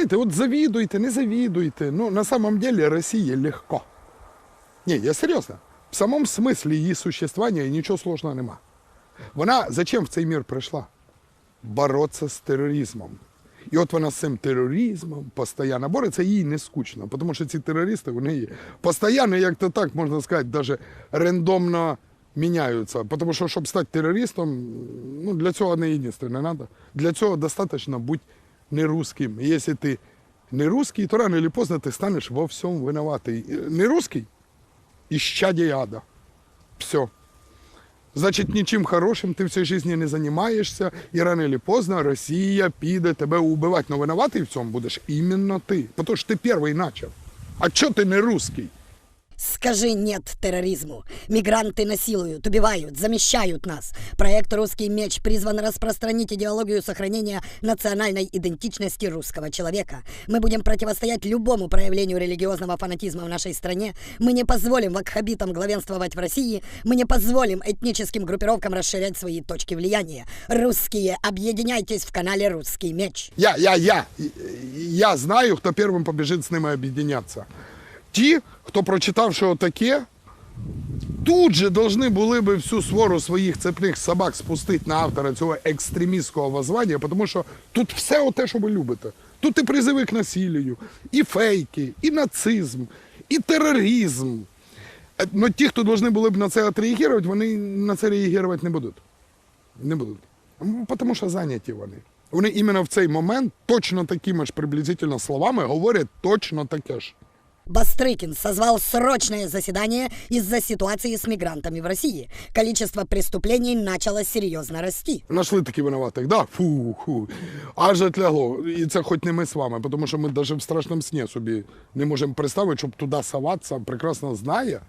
знаєте, от завідуйте, не завідуйте. Ну, на самом деле Росії легко. Ні, я серйозно. В самому смислі її существування нічого сложного нема. Вона зачем в цей мір прийшла? Бороться з тероризмом. І от вона з цим тероризмом постійно бореться, їй не скучно, тому що ці терористи, вони постійно, як то так можна сказати, навіть рандомно міняються. Тому що, щоб стати терористом, ну, для цього не єдине треба. Для цього достатньо бути не русским. І якщо ти не русский, то рано или поздно ти станеш во всьому винуватий. Не русский – ісчадие ада. Все. Значить, нічим хорошим ти в цій не займаєшся, і рано чи поздно Росія піде тебе убивати. Но винуватий в цьому будеш іменно ти. Тому що ти перший почав. А чого ти не русский? Скажи нет терроризму. Мигранты насилуют, убивают, замещают нас. Проект «Русский меч» призван распространить идеологию сохранения национальной идентичности русского человека. Мы будем противостоять любому проявлению религиозного фанатизма в нашей стране. Мы не позволим вакхабитам главенствовать в России. Мы не позволим этническим группировкам расширять свои точки влияния. Русские, объединяйтесь в канале «Русский меч». Я, я, я. Я знаю, хто першим побіжить з ними об'єднятися. Ті, хто прочитав, що таке, тут же должны були би всю свору своїх цепних собак спустити на автора цього екстремістського воззвання, тому що тут все те, що ви любите. Тут і призиви к насилию, і фейки, і нацизм, і тероризм. Е, Но ті, хто повинні були б на це відреагувати, вони на це реагувати не будуть. Не будуть. Ну, Тому що зайняті вони. Вони іменно в цей момент точно такими ж приблизительно словами говорять точно таке ж. Бастрыкин созвал срочное заседание из-за ситуации с мигрантами в России. Количество преступлений начало серьезно расти. Нашли такі винуватих, да? Фу, фу. Аж отлягло. І це хоч не ми з вами, тому що ми навіть в страшному сні собі не можемо представити, щоб туди соватися, прекрасно знає,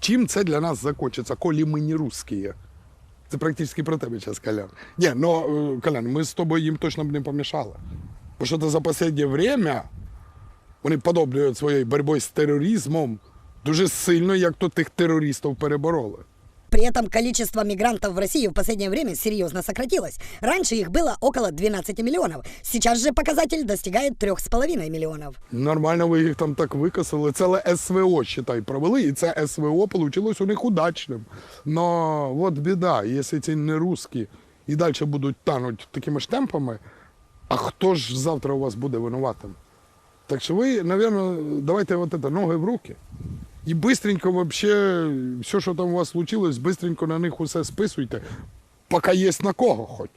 чим це для нас закончиться, коли ми не русські. Це практично про тебе зараз, Колян. Ні, ну, Колян, ми з тобою їм точно б не помішали. Бо що то за останнє время вони подоблюють своєю боротьбою з тероризмом дуже сильно, як то тих терористів перебороли. При этом количество мигрантов в России в последнее время серьезно сократилось. Раньше их было около 12 миллионов. Сейчас же показатель достигает 3,5 миллионов. Нормально ви їх там так викосили. Це СВО, считай, провели, і це СВО вийшло у них удачним. Но от біда, якщо ці не русські і далі будуть тануть такими ж темпами, а хто ж завтра у вас буде винуватим? Так що ви, мабуть, давайте вот это, ноги в руки. І быстренько вообще, все, що там у вас случилось, быстренько на них усе списуйте, поки є на кого хоч.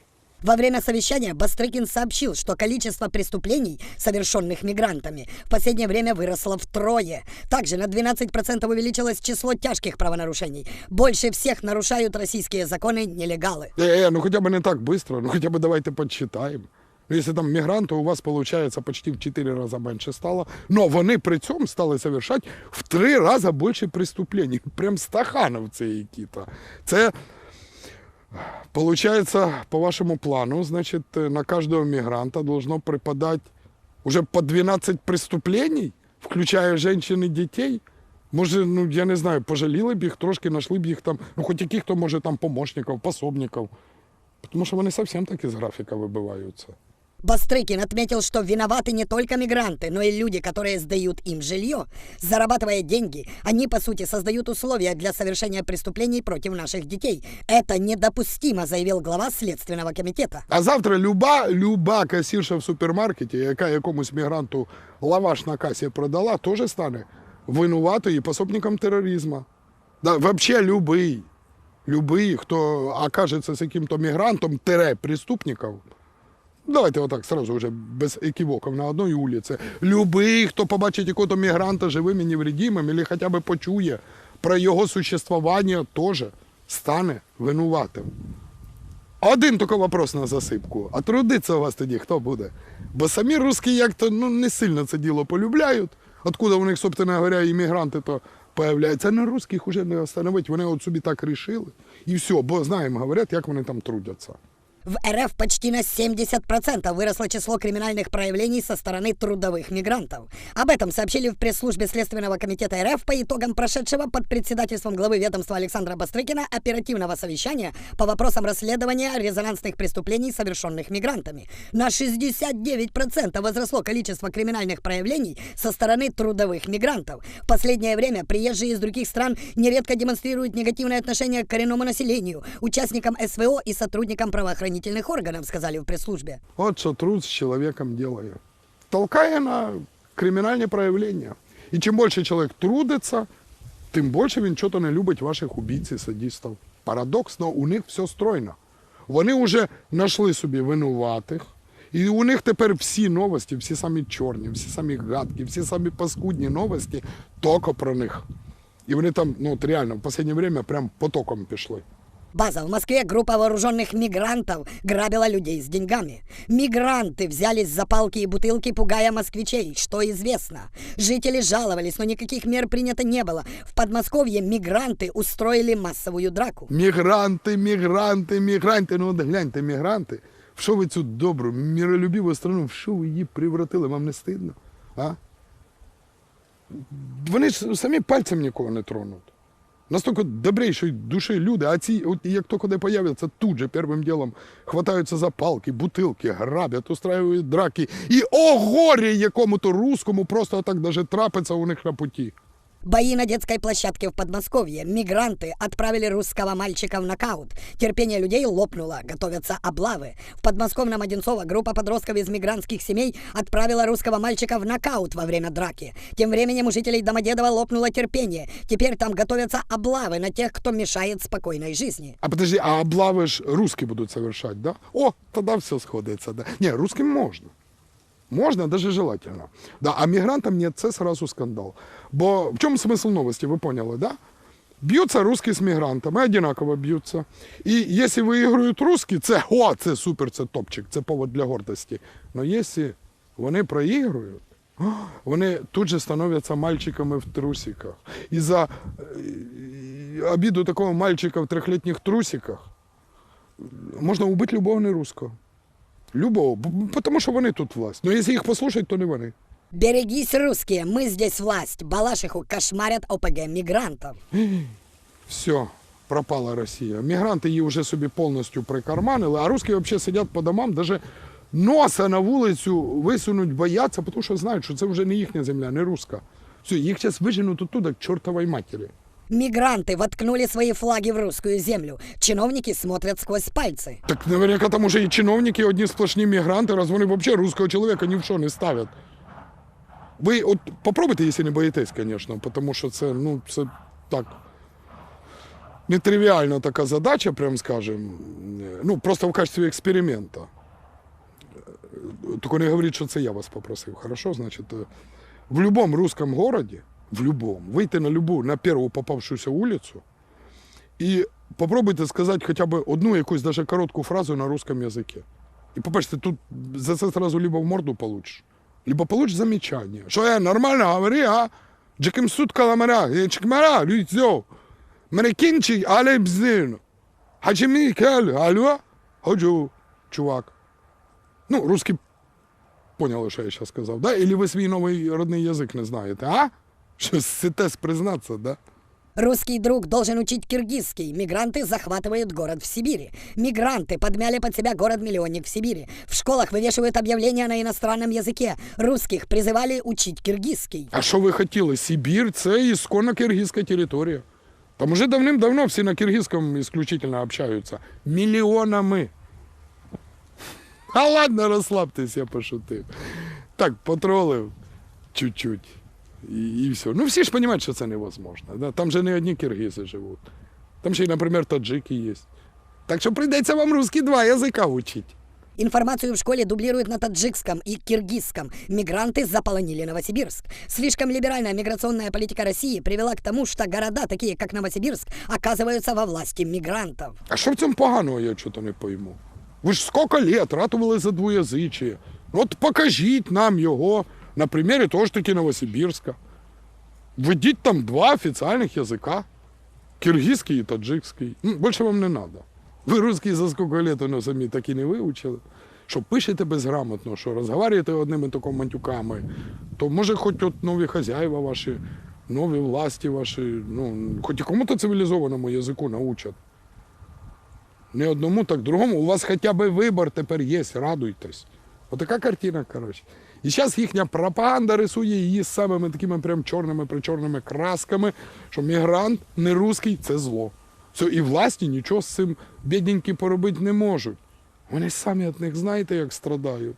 Во время совещания Бастрыкин сообщил, что количество преступлений, совершенных мигрантами, в последнее время выросло втрое. Также на 12% увеличилось число тяжких правонарушений. Больше всех нарушают российские законы нелегалы. Е, е, ну хоча б не так швидко, ну хоча б давайте подсчитаємо. Якщо там мігранти, у вас виходить почти в 4 рази менше стало, но вони при цьому стали совершати в 3 рази більше преступлень. Прям стахановці які-то. Це, получается, по вашому плану, значит, на каждого мигранта должно припадать уже по 12 преступлений, включая женщин і дітей. Може, ну я не знаю, пожаліли б їх трошки, знайшли б їх там, ну хоч яких то може там помощників, пособників. Тому що вони зовсім так із графіка вибиваються. Бастрыкин отметил, что виноваты не только мигранты, но и люди, которые сдают им жилье. Зарабатывая деньги, они, по сути, создают условия для совершения преступлений против наших детей. Это недопустимо, заявил глава Следственного комитета. А завтра люба, люба касірша в супермаркеті, яка якомусь мігранту лаваш на касі продала, теж стане винуватою і пособником тероризму. Да, вообще любий, любий, хто окажеться з яким-то мігрантом, тере преступників, Давайте отак сразу вже без еківоків на одній вулиці. Любий, хто побачить якого-то мігранта живим і невредимим, або хоча б почує про його существування, теж стане винуватим. Один тільки вопрос на засипку. А трудиться у вас тоді хто буде? Бо самі русські як-то ну, не сильно це діло полюбляють. Откуда у них, собственно говоря, іммігранти то появляються. А на русських уже не остановить. Вони от собі так рішили. І все, бо знаємо, говорять, як вони там трудяться. В РФ почти на 70% выросло число криминальных проявлений со стороны трудовых мигрантов. Об этом сообщили в пресс-службе Следственного комитета РФ по итогам прошедшего под председательством главы ведомства Александра Бастрыкина оперативного совещания по вопросам расследования резонансных преступлений, совершенных мигрантами. На 69% возросло количество криминальных проявлений со стороны трудовых мигрантов. В последнее время приезжие из других стран нередко демонстрируют негативное отношение к коренному населению, участникам СВО и сотрудникам правоохранительных органов, сказали в пресс-службе. От що труд з чоловіком делає. Толкає на кримінальні проявлення. І чим більше чоловік трудиться, тим більше він чого не любить ваших убійць і садистів. Парадоксно, у них все стройно. Вони вже знайшли собі винуватих, і у них тепер всі новості, всі самі чорні, всі самі гадкі, всі самі паскудні новості тільки про них. І вони там, ну от реально, в останнє время прям потоком пішли. База. В Москве группа вооруженных мигрантов грабила людей с деньгами. Мигранты взялись за палки и бутылки, пугая москвичей, что известно. Жители жаловались, но никаких мер принято не было. В Подмосковье мигранты устроили массовую драку. Мігранти, мігранти, мігранти. Ну от гляньте, мігранти. В що ви цю добру, миролюбиву страну, в що ви її превратили? Вам не стидно? А? Вони ж самі пальцем нікого не тронуть. Настільки добрейшої душі люди, а ці, от як то куди появляться, тут же першим ділом хватаються за палки, бутилки, грабять, устраивають драки. І о горі якому-то русскому просто так даже трапиться у них на путі. Бои на детской площадке в Подмосковье. Мигранты отправили русского мальчика в нокаут. Терпение людей лопнуло, готовятся облавы. В подмосковном Одинцово группа подростков из мигрантских семей отправила русского мальчика в нокаут во время драки. Тем временем у жителей Домодедово лопнуло терпение. Теперь там готовятся облавы на тех, кто мешает спокойной жизни. А подожди, а облави ж русські будуть совершать, да? О, тоді все сходиться, да. Ні, русским можна. Можна, даже желательно. Да, а мигрантам нет, це сразу скандал. Бо в чому смисл новості, ви поняли, да? Б'ються русські з мігрантами, одинаково б'ються. І якщо виіграють русські, це о, це супер, це топчик, це повод для гордості. Но якщо вони проігрують, вони тут же становляться мальчиками в трусиках. І за обіду такого мальчика в трехлітніх трусиках можна убити любого нерусского. Любого, тому що вони тут власть. Ну, якщо їх послухають, то не вони. Берегись, русские, мы здесь власть. Балашиху кошмарят ОПГ мигрантов. Все, пропала Росія. Мігранти її вже собі повністю прикарманили, а русські взагалі сидять по домам, навіть носа на вулицю висунуть бояться, тому що знають, що це вже не їхня земля, не руська. Все, їх зараз виженуть оттуда к чортовій матері. Мигранты воткнули свои флаги в русскую землю. Чиновники смотрят сквозь пальцы. Так наверняка там уже і чиновники одні сплошні мігранти, раз вони взагалі русского чоловіка ні в що не ставлять. Ви от попробуйте, якщо не боїтесь, звісно, тому що це, ну, це так. Нетривіальна така задача, прям скажем. Ну, просто в качестві експеримента. Тільки не говоріть, що це я вас попросив. Хорошо? Значить, е, в будь-якому русском городі, в любом, вийти на любу, на першу попавшуюся вулицю і попробуйте сказати хоча б одну якусь даже коротку фразу на русском языке. І побачите, тут за це сразу либо в морду получиш, либо получиш замечання. Що я нормально говори, а? Джеким суд каламара, чекмара, люйцьо. Мерекінчик, але бзину. Хачемі кель, алло? Ходжу, чувак. Ну, русські поняли, що я зараз сказав, да? Или ви свій новий родний язик не знаєте, а? Що ситесь признатися, да? Русский друг должен учить киргизский. Мигранты захватывают город в Сибири. Мигранты подмяли под себя город-миллионник в Сибири. В школах вывешивают объявления на иностранном языке. Русских призывали учить киргизский. А що ви хотіли? Сибір це ісконно киргизька територія. Там уже давним-давно всі на киргизькому исключительно общаються. Мільйонами. А ладно, розслабтесь, я пошутив. Так, потролив чуть-чуть. І, і все. Ну всі ж розуміють, що це невозможно. Да? Там же не одні киргизи живуть. Там ще й, наприклад, таджики є. Так що прийдеться вам русські два язика учити. Информацию в школе дублируют на таджикском и киргизском. Мигранты заполонили Новосибирск. Слишком либеральная миграционная политика России привела к тому, что города, такие как Новосибирск, оказываются во власти мигрантов. А що в цьому поганого, я чого не пойму? Ви ж скільки лет ратували за двоязичие. От покажіть нам його на примірі того ж таки Новосибірська. Введіть там два офіційних язика. Киргизький і таджикський. Ну, більше вам не треба. Ви русський за скільки лет воно самі так і не вивчили. Що пишете безграмотно, що розговорюєте одними тако матюками, то може хоч от нові хазяїва ваші, нові власті ваші, ну, хоч якому-то цивілізованому язику научать. Не одному, так другому. У вас хоча б вибор тепер є, радуйтесь. Отака картина, коротше. І зараз їхня пропаганда рисує її самими такими прям чорними причорними красками, що мігрант не русський це зло. Все, і власні нічого з цим бідненькі поробити не можуть. Вони самі від них знаєте, як страдають.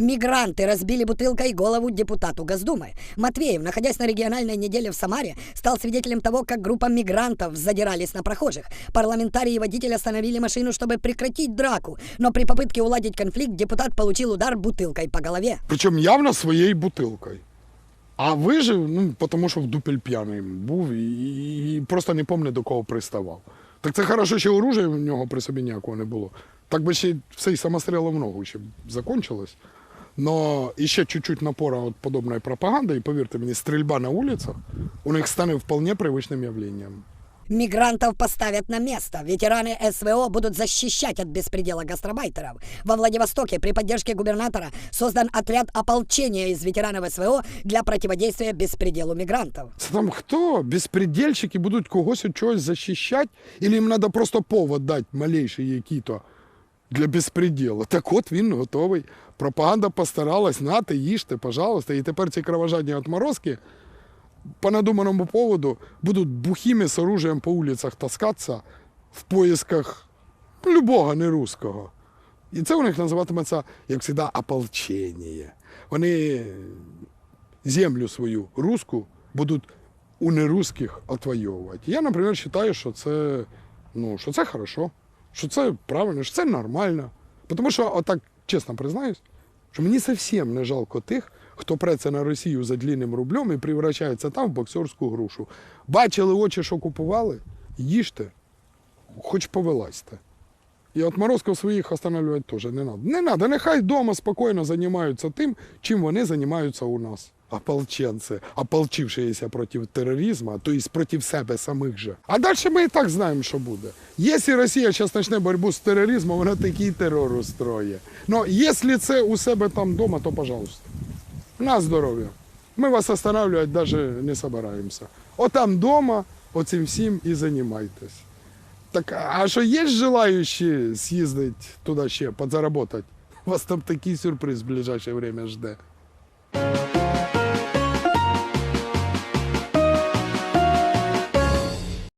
Мигранты разбили бутылкой голову депутату Госдумы. Матвеев, находясь на региональной неделе в Самаре, стал свидетелем того, как группа мигрантов задирались на прохожих. Парламентарии и водитель остановили машину, чтобы прекратить драку, но при попытке уладить конфликт депутат получил удар бутылкой по голове. Причому явно своєю бутилкою. А вижив, ну, тому що в дупель п'яний був і, і просто не пам'ятаю, до кого приставав. Так це хорошо, що оружия в нього при собі ніякого не було. Так би ще й все й самострілом в ногу ще б закончилось. Но ще чуть-чуть напора от подобної пропаганди, і повірте мені, стрільба на вулицях у них стане вполне привичним явленням. Мигрантов поставят на место. Ветераны СВО будут защищать от беспредела гастробайтеров. Во Владивостоке при поддержке губернатора создан отряд ополчения из ветеранов СВО для противодействия беспределу мигрантов. Це там хто? Безпредельщики будуть когось від чогось захищати? Или їм треба просто повод дати малейший який-то Для безпреділу? Так от він готовий. Пропаганда постаралась, нате, їжте, пожалуйста. І тепер ці кровожадні отморозки по надуманому поводу будуть бухими з оружием по вулицях таскатися в поисках любого нерусского. І це у них називатиметься, як завжди, ополчення. Вони землю свою русську будуть у нерусских отвоювати. Я, наприклад, вважаю, що це, ну, що це хорошо, що це правильно, що це нормально. Тому що, отак, чесно признаюсь, що мені зовсім не жалко тих, хто преться на Росію за длинним рублем і превращається там в боксерську грушу. Бачили очі, що купували, їжте, хоч повилазьте. І от отморозків своїх останавливати теж не треба. Не треба, нехай вдома спокійно займаються тим, чим вони займаються у нас. Ополченці, ополчившися проти тероризму, то есть проти себе самих же. А далі ми і так знаємо, що буде. Якщо Росія зараз почне боротьбу з тероризмом, вона такий терор устроє. Ну, якщо це у себе там вдома, то пожалуйста. На здоров'я. Ми вас останавливати навіть не собираємося. Отам вдома, оцим всім і займайтесь. Так, а що є желаючі з'їздити туди ще, підзаробити? Вас там такий сюрприз в ближайшее время жде.